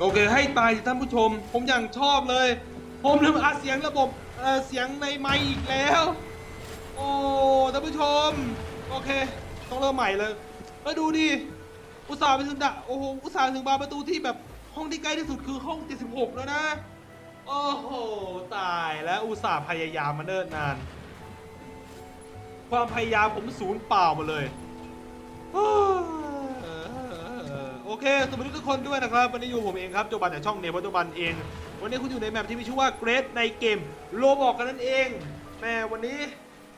โอเคให้ตายสิท่านผู้ชม ผมอย่างชอบเลย ผมลืมอัดเสียงระบบเอ่อเสียงในไมค์อีกแล้ว โอ้ท่านผู้ชม โอเค ต้องเริ่มใหม่เลยมาดูดิอุตส่าห์ไปถึงดะโอ้โหอุตส่าห์ถึงบานประตูที่แบบห้องที่ใกล้ที่สุดคือห้อง 76 แล้วนะ โอ้โห ตายแล้วอุตส่าห์พยายามมาเนิ่นนาน ความพยายามผมศูนย์เปล่าหมดเลย เค สวัสดีทุกคนด้วยนะครับ วันนี้อยู่ผมเองครับโจบันจากช่องเนวัตโจบันเอง วันนี้คุณอยู่ในแมปที่มีชื่อว่าเกรดในเกมโลบอกกันนั่นเองแม่วันนี้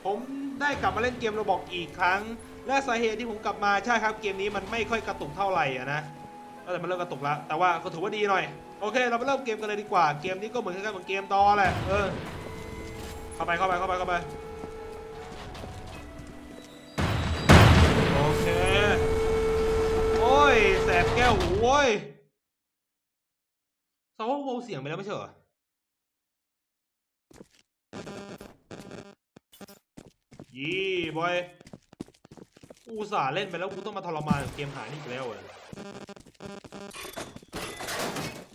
ผมได้กลับมาเล่นเกมโลบอกอีกครั้ง และสาเหตุที่ผมกลับมาใช่ครับเกมนี้มันไม่ค่อยกระตุกเท่าไหร่อะนะแต่มันเริ่มกระตุกแล้ว แต่ว่าก็ถือว่าดีหน่อย โอเค เราไปเริ่มเกมกันเลยดีกว่า เกมนี้ก็เหมือนกันเหมือนเกมตอแหละ เออ เข้าไปเข้าไปเข้าไปเข้าไป แสบแก้วโว้ยซาวเบาเสียงไปแล้วไม่ใช่เหรอยี่บอยกูอุตสาห์เล่นไปแล้วกูต้องมาทรมานกับเกมหานี่อีกแล้วเหรอ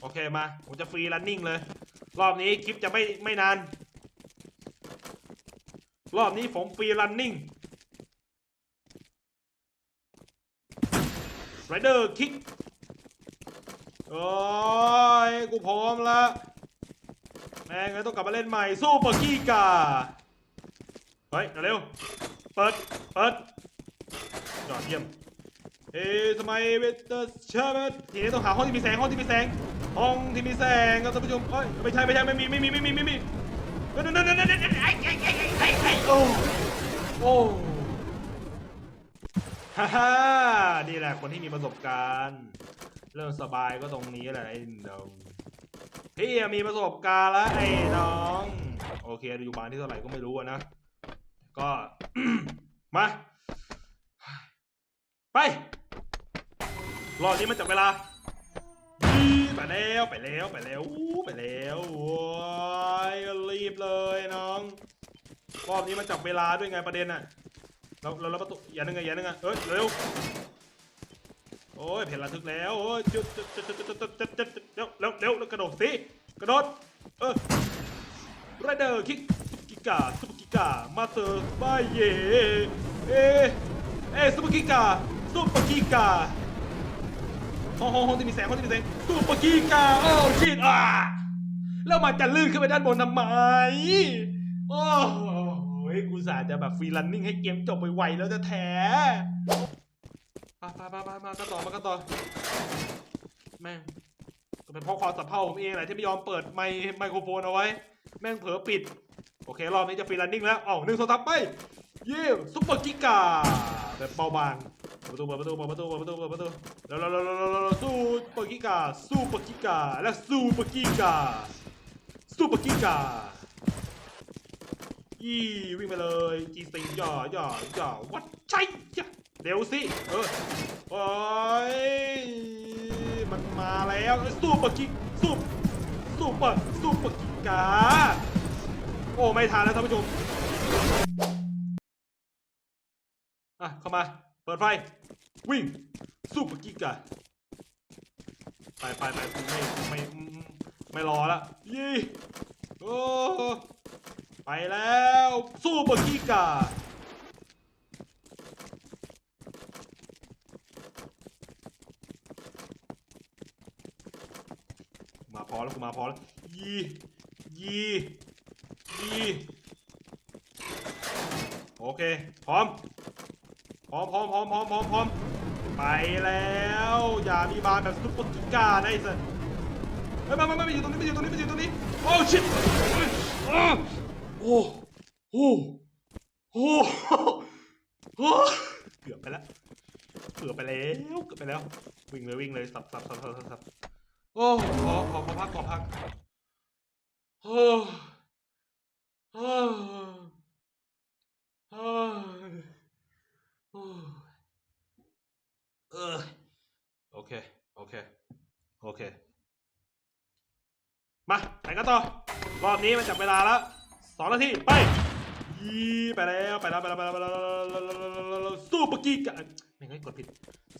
โอเคมา ผมจะฟรีรันนิ่งเลย รอบนี้คลิปจะไม่ไม่นาน รอบนี้ผมฟรีรันนิ่ง ไรเดอร์คิกโอ้ยกูพร้อมละแม่งเลยต้องกลับมาเล่นใหม่ สู้ปากกี้กา เฮ้ยเร็ว เปิด เปิดยอดเยี่ยมเฮ้ยทำไมเวเตอร์เชอร์เบทีนี้ต้องหาห้องที่มีแสงห้องที่มีแสงห้องที่มีแสงครับท่านผู้ชมเอ้ยไม่ใช่ไม่ใช่ไม่มีไม่มีไม่มีไม่มีไม่มีนั่นนั่นนั่นนั่นนั่นไอ้ไอ้ไอ้ไอ้ไอ้โอ้โอ้ ฮ่าฮ่านี่แหละคนที่มีประสบการณ์ เรื่องสบายก็ตรงนี้แหละไอ้น้องพี่มีประสบการณ์แล้วไอ้น้อง โอเคอยู่บ้านที่เท่าไหร่ก็ไม่รู้นะ ก็มา ไปรอบนี้มันจับเวลาไปแล้วไปแล้วไปแล้วไปแล้วโอ้ยรีบเลยน้อง รอบนี้มันจับเวลาด้วยไงประเด็นอะ เราเราประตูอย่านึงไงอย่านึงไงเอ้ยเร็วโอ้ยเพลระทึกแล้วโอ้ยจุดจุดจุดจุดจุดจุดจุดจุดจุดเร็วเร็วเร็วกระโดดสิกระโดดเออไรเดอร์คิกซุปกิกาซุปกิกามาเตอร์บายเย่เอเอซุปกิกาซุปกิกาห้องห้องห้องที่มีแสงห้องที่มีแสงซุปกิกาโอ้ชิตอะแล้วมันจะลื่นขึ้นไปด้านบนทำไมโอ้ ยกูสาจะแบบฟรีลันนิ่งให้เกมจบไปไวแล้วจะแท้มามามามามากันต่อมากันต่อแม่งเป็นเพราะความสับเพร่าผมเองแหละที่ไม่ยอมเปิดไมค์ไมโครโฟนเอาไว้ แม่งเผลอปิด โอเค รอบนี้จะฟรีลันนิ่งแล้วเอ้าหนึ่งสองสามไป เยี่ยมซุปเปอร์กิกาแบบเบาบางประตูเปิดประตูเปิดประตูเปิดประตูเปิดประตูแล้วแล้วแล้วแล้วแล้วซูเปอร์กิกาซูเปอร์กิกาและซูเปอร์กิกาซูเปอร์กิกา ยี่วิ่งไปเลยจีสิงหย่อย่อย่อวัดใช่ย่าเร็วสิเออโอ้ยมันมาแล้วซูเปอร์กิซูซูเปอร์ซูเปอร์กิกาโอ้ไม่ทันแล้วท่านผู้ชมอะเข้ามาเปิดไฟวิ่งซูเปอร์กิกาไปไปไปไม่ไม่ไม่ไม่รอละยี่โอ้ ไปแล้วซูเปอร์กิกามาพอแล้วกูมาพอแล้วยี่ยี่ยี่โอเค พร้อม พร้อมพร้อมพร้อมพร้อมพร้อมพร้อมไปแล้ว อย่ามีบาแบบซุปเปอร์กิก้าไอ้สัสเฮ้ยมามามามาอยู่ตรงนี้มาอยู่ตรงนี้มาอยู่ตรงนี้ โอ้ชิต โอ้โอ้โอ้โอ้เกือบไปแล้วเกือบไปแล้วเกือบไปแล้ว วิ่งเลยวิ่งเลยสับสับสับสับสับโอ้ขอขอขอพักขอพักโอ้โอ้โอ้โอ้เออโอเคโอเคโอเคมาไปกันต่อรอบนี้มันจับเวลาแล้ว สองนาทีไปยีไปแล้วไปแล้วไปแล้วไปแล้วไปแล้วสู้ปากกีกาไม่งั้นกดผิด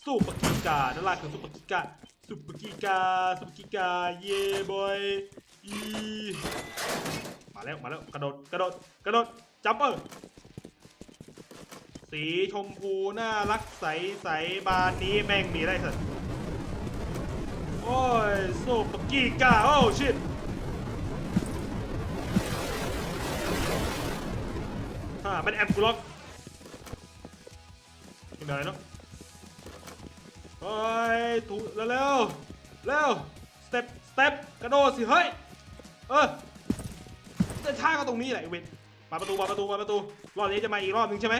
สู้ปากกีกาด้านล่างคือสู้ปากกีกาซุปเปกิกาซุปเปกิกาเย่บอยอีมาแล้วมาแล้วกระโดดกระโดดกระโดดจัมเปอร์สีชมพูน่ารักใสใสบานนี้แม่งมีได้เถอะโอ้ยซุปเปากิกาโอ้ชิต่ามันแอมกูล็อกไม่มีอะไรเนาะเฮ้ยถูเร็วเร็วเร็วสเต็ปสเต็ปกระโดดสิเฮ้ยเออจะท่าก็ตรงนี้แหละเวนมาประตูมาประตูมาประตูรอบนี้จะมาอีกรอบหนึ่งใช่ไหม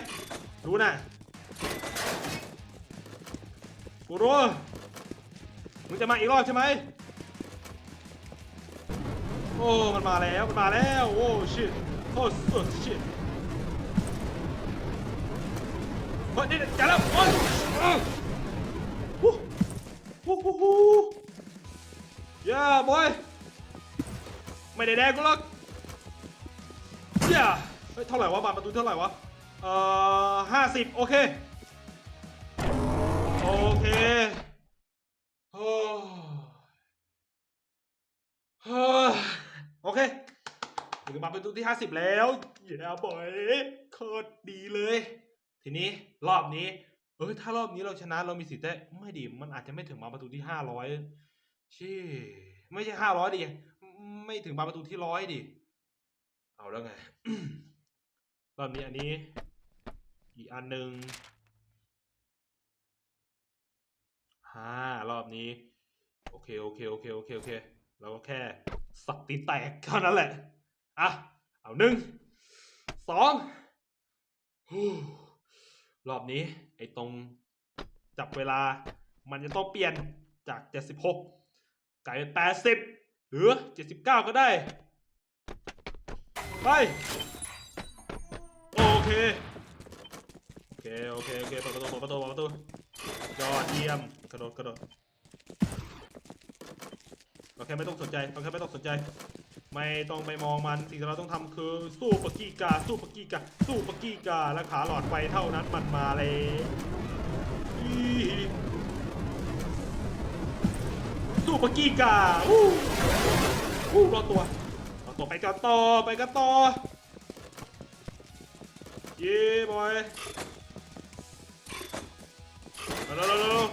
รู้นะกูรู้มึงจะมาอีกรอบใช่ไหมโอ้มันมาแล้วมันมาแล้วโอ้ชิตโอ้สุดชิตเฮ้ยนี่จัดแล้วโอ้ยอ้าวฮู้ฮู้ฮู้ฮู้ย่าบอยไม่ได้แดงกูหรอกย่าเฮ้ยเท่าไหร่วะบานประตูเท่าไหร่วะเอ่อห้าสิบโอเค โอเคโอ้เฮ้โอเคถึงบานประตูที่ห้าสิบแล้วอย่าบอยโคตรดีเลย ทีนี้รอบนี้ เอ้ยถ้ารอบนี้เราชนะเรามีสิทธิ์ได้ไม่ดีมันอาจจะไม่ถึงมาประตูที่ห้าร้อยชี่ไม่ใช่ห้าร้อยดิไม่ถึงมาประตูที่ร้อยดิเอาแล้วไงรอบนี้อันนี้ อีกอันหนึ่งห้ารอบนี้ โอเคโอเคโอเคโอเคโอเคเราก็แค่สักตีแตกเท่านั้นแหละอะเอาหนึ่งสอง รอบนี้ไอ้ตรงจับเวลามันจะต้องเปลี่ยนจาก 76 กลายเป็น 80 หรือ 79 ก็ได้ ไป โอเค โอเค โอเค โอเคเปิดประตูเปิดประตูเปิดประตูยอดเยี่ยม กระโดด กระโดดเราแค่ไม่ต้องสนใจเราแค่ไม่ต้องสนใจ ไม่ต้องไปมองมันสิ่งที่เราต้องทำคือสู้ปกกี้กา สู้ปกกี้กาสู้ปกกี้กาและขาหลอดไฟเท่านั้นมันมาเลยสู้ปกกี้กาอู้อู้รอตัวรอตัวไปกันต่อไปกันต่อเย้บอยเร็วเร็วเร็ว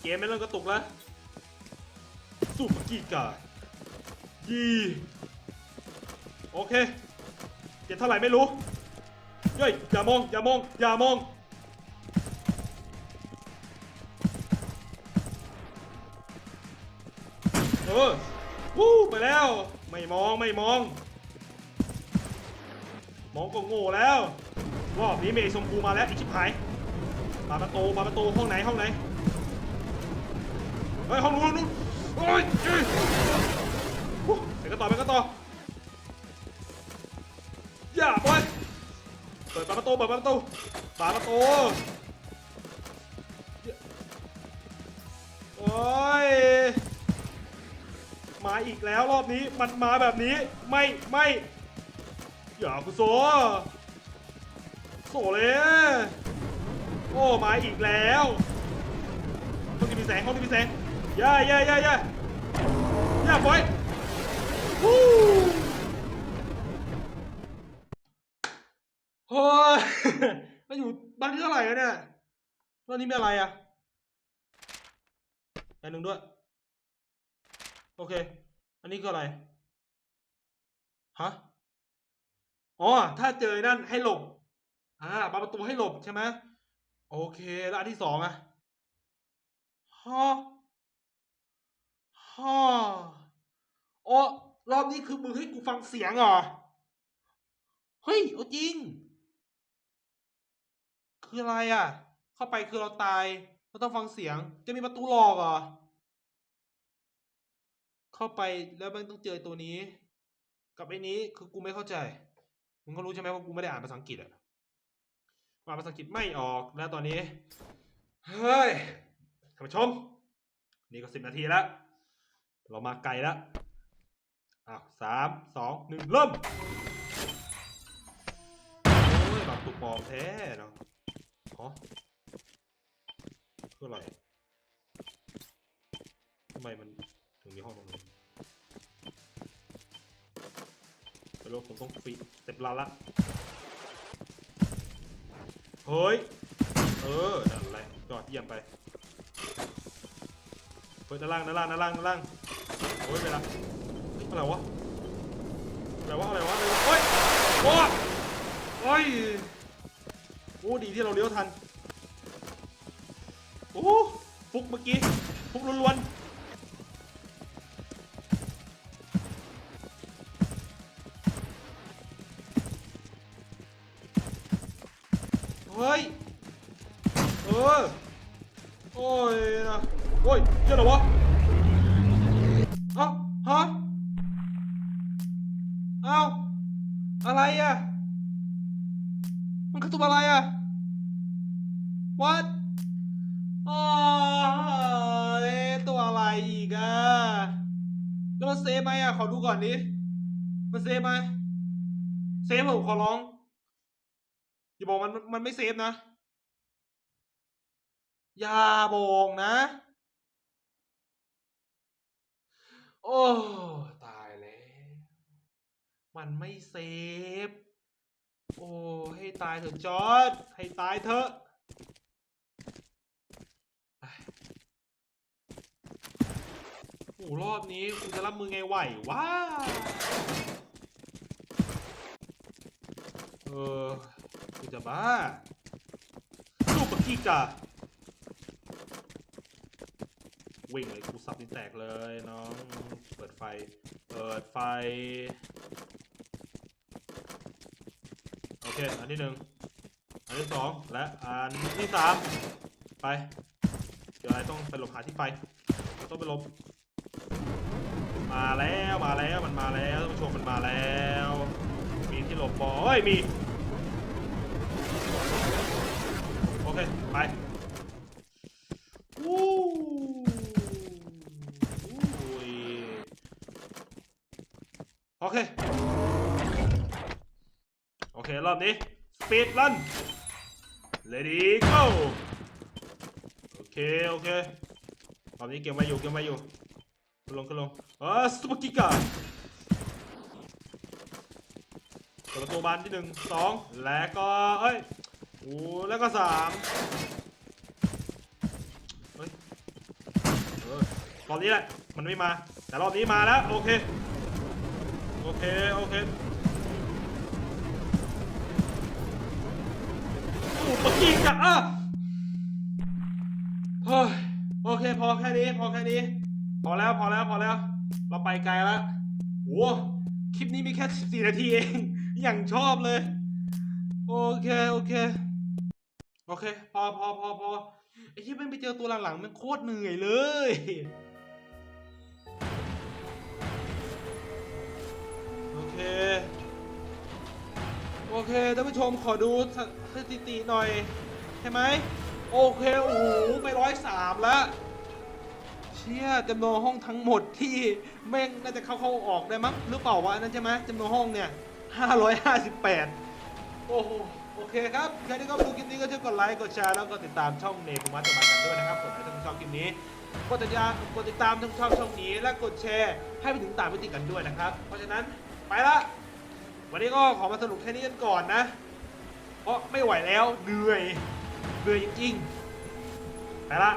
เกมไม่เริ่มกระตุกแล้ว สู้ปกกี้กายี่ โอเคเจ็ดเท่าไหร่ไม่รู้เฮ้ยอย่ามอง อย่ามอง อย่ามอง เออ วู้ไปแล้ว ไม่มอง ไม่มอง มองก็โง่แล้ว รอบนี้เมย์ชมพูมาแล้วอีกชิบหายปาประตูปาประตูห้องไหนห้องไหน เฮ้ย ห้องนู้นห้องนู้นโอ้ยเฮ้ยวู้ไปกันต่อไปกันต่อ อย่าบอยเปิดประตูเปิดประตูฝาประตูโอ้ยมาอีกแล้วรอบนี้มันมาแบบนี้ไม่ไม่อย่าคุณโซโซเลยโอ้มาอีกแล้วห้องที่มีแสงห้องที่มีแสงย่าย่าย่าย่าอย่าบอยวู้ เฮ้ยมาอยู่บ้านที่เท่าไหร่แล้วเนี่ยรอบนี้มีอะไรอะอันหนึ่งด้วย โอเค อันนี้คืออะไร ฮะ อ๋อ ถ้าเจอนั่นให้หลบ อ่าปาประตูให้หลบใช่ไหมโอเค แล้วอันที่สองอะฮะฮะอ๋อรอบนี้คือมึงให้กูฟังเสียงเหรอ เฮ้ยเอาจริง คืออะไรอะ เข้าไปคือเราตาย เราต้องฟังเสียง จะมีประตูหลอกเหรอ เข้าไปแล้วมันต้องเจอตัวนี้ กับไอ้นี้คือกูไม่เข้าใจ มึงก็รู้ใช่ไหมว่ากูไม่ได้อ่านภาษาอังกฤษอะอ่านภาษาอังกฤษไม่ออกแล้วตอนนี้ เฮ้ยท่านผู้ชม นี่ก็สิบนาทีแล้ว เรามาไกลแล้วอ้าวสามสองหนึ่งเริ่ม โอ้ยแบบตุกปอมแท้เนาะ อ๋อคืออะไรทำไมมันถึงมีห้องตรงนี้ไม่รู้ผมต้องฟีเต็มลาละเฮ้ย เออ นั่นแหละจอดเยี่ยมไป เฮ้ยด้านล่างด้านล่างด้านล่างด้านล่างโอ้ยเวลาเฮ้ยอะไรวะ อะไรวะ อะไรวะอะไรวะเฮ้ยโอ้โอ้ย โอ้ดีที่เราเลี้ยวทัน โอ้ฟุกเมื่อกี้ฟุกล้วนๆเฮ้ย เออ โอ้ยนะ โอ้ยเจ้าหรอวะเอ้าฮะ เอ้า อะไรอะ มันคือตัวอะไรอะ what อ๋อเอ๊ะตัวอะไรอีกอะแล้วมันเซฟไหมอะขอดูก่อนดิมันเซฟไหมเซฟเหรอขอร้อง อย่าบอกมันมันไม่เซฟนะ อย่าบอกนะ โอ้ตายแล้ว มันไม่เซฟ โอ้ให้ตายเถอะจอร์ดให้ตายเถอะไปโอ้รอบนี้คุณจะรับมือไงไหววะเออกูจะบ้าลูกปะกี้กะวิ่งเลยกูสับนี่แตกเลยน้อง เปิดไฟ เปิดไฟ โอเค อันที่หนึ่ง อันที่สอง และอันที่สาม ไป เดี๋ยวอะไรต้องไปหลบหาที่ไฟ ต้องไปหลบ มาแล้วมาแล้วมันมาแล้วท่านผู้ชมมันมาแล้ว มีที่หลบบอเฮ้ยมีโอเคไปวู้โอเคโอเครอบนี้สปีดรัน ready go โอเคโอเครอบนี้เกมไว้อยู่เกมไว้อยู่ ขึ้นลงขึ้นลงเออซุปเปอร์กิกาเปิดประตูบานที่หนึ่งสองแล้วก็เอ้ยโอ้แล้วก็สามเฮ้ยเออตอนนี้แหละมันไม่มา แต่รอบนี้มาแล้วโอเคโอเคโอเคโอ้ปกินกันอะเฮ้ยโอเคพอแค่นี้พอแค่นี้ พอแล้วพอแล้วพอแล้ว เราไปไกลแล้วโอ้คลิปนี้มีแค่ 14 นาทีเอง อย่างชอบเลย โอเค โอเค โอเค พอพอพอพอไอ้ที่มันไปเจอตัวหลังๆมันโคตรเหนื่อยเลยโอเค โอเคท่านผู้ชมขอดูสถิติหน่อย ใช่ไหม โอเค โอ้โห ไปร้อยสามแล้ว ชี่ยจำนวนห้องทั้งหมดที่แม่งน่าจะเข้าเข้าออกได้มั้งหรือเปล่าวะนั่นใช่ไหมจำนวนห้องเนี่ย 558 โอ้โหโอเคครับใครที่เข้ามาดูคลิปนี้ก็ช่วยกดไลค์กดแชร์แล้วก็ติดตามช่องเนภูมิวัฒน์จะมากันด้วยนะครับกดไลค์ถ้าคุณชอบคลิปนี้กดติดตามกดติดตามทั้งช่องช่องนี้ และกดแชร์ให้ไปถึงตามพิธีกันด้วยนะครับ เพราะฉะนั้นไปละวันนี้ก็ขอมาสรุปแค่นี้กันก่อนนะ เพราะไม่ไหวแล้วเหนื่อยเหนื่อยจริงๆไปละ